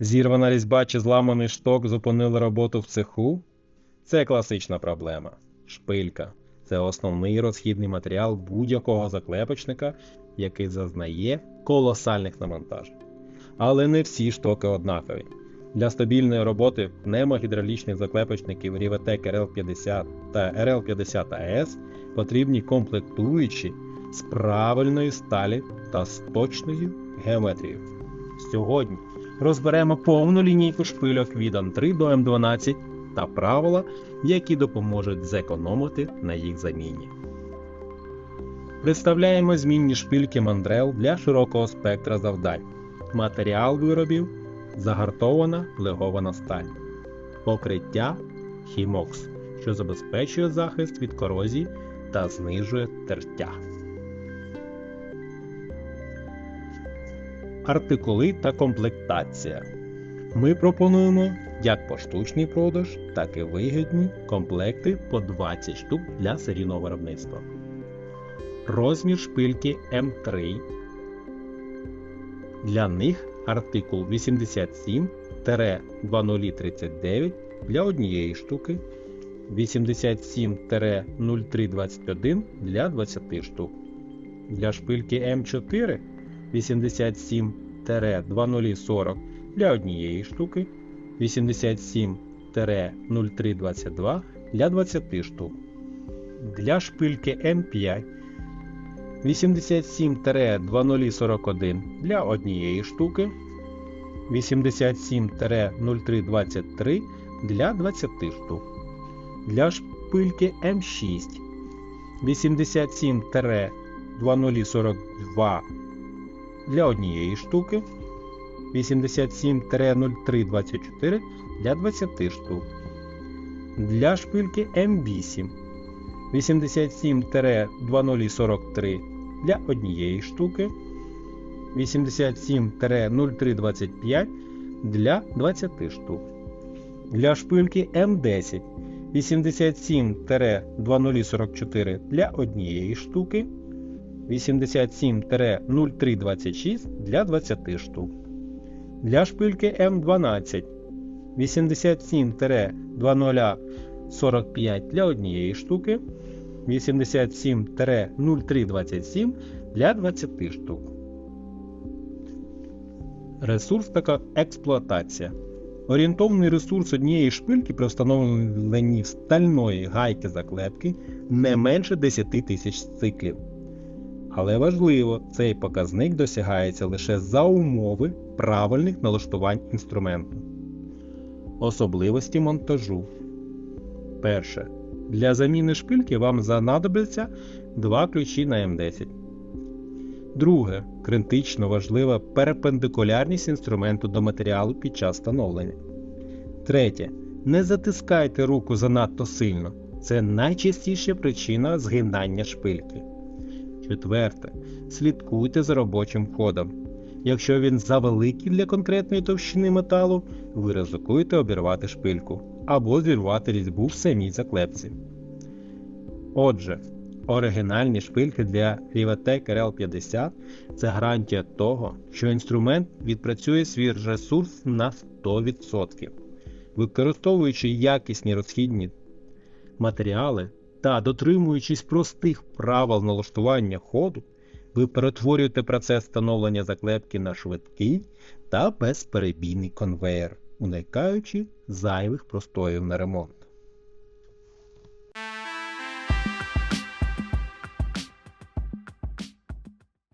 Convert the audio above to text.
Зірвана різьба чи зламаний шток зупинили роботу в цеху? Це класична проблема. Шпилька це основний розхідний матеріал будь-якого заклепочника, який зазнає колосальних навантажень. Але не всі штоки однакові. Для стабільної роботи пневмогідравлічних заклепочників Rivetec RL50 та RL50 AS потрібні комплектуючі з правильної сталі та з точною геометрією. Сьогодні розберемо повну лінійку шпильок від М3 до М12 та правила, які допоможуть зекономити на їх заміні. Представляємо змінні шпильки Мандрел для широкого спектра завдань. Матеріал виробів загартована легована сталь. Покриття Хімокс, що забезпечує захист від корозії та знижує тертя. Артикули та комплектація. Ми пропонуємо як поштучний продаж, так і вигідні комплекти по 20 штук для серійного виробництва. Розмір шпильки М3. Для них артикул 87-2039 для однієї штуки, 87-0321 для 20 штук. Для шпильки М4 87-2040 для однієї штуки, 87-0322 для 20 штук. Для шпильки М5 87-2041 для однієї штуки, 87-0323 для 20 штук. Для шпильки М6 87-2042 для однієї штуки, 87-0324 для 20 штук. Для шпильки М8 87-2043 для однієї штуки, 87-0325 для 20 штук. Для шпильки М10 87-2044 для однієї штуки, 87-0326 для 20 штук. Для шпильки М12 87-2045 для однієї штуки, 87-0327 для 20 штук. Ресурс така експлуатація. Орієнтовний ресурс однієї шпильки при встановленні стальної гайки заклепки не менше 10 тисяч циклів. Але важливо, цей показник досягається лише за умови правильних налаштувань інструменту. Особливості монтажу. Перше. Для заміни шпильки вам знадобиться два ключі на М10. Друге. Критично важлива перпендикулярність інструменту до матеріалу під час встановлення. Третє. Не затискайте руку занадто сильно. Це найчастіша причина згинання шпильки. Четверте. Слідкуйте за робочим ходом. Якщо він завеликий для конкретної товщини металу, ви ризикуєте обірвати шпильку або зірвати різьбу в самій заклепці. Отже, оригінальні шпильки для Rivetec RL50 це гарантія того, що інструмент відпрацює свій ресурс на 100%. Використовуючи якісні розхідні матеріали та дотримуючись простих правил налаштування ходу, ви перетворюєте процес встановлення заклепки на швидкий та безперебійний конвейер, уникаючи зайвих простоїв на ремонт.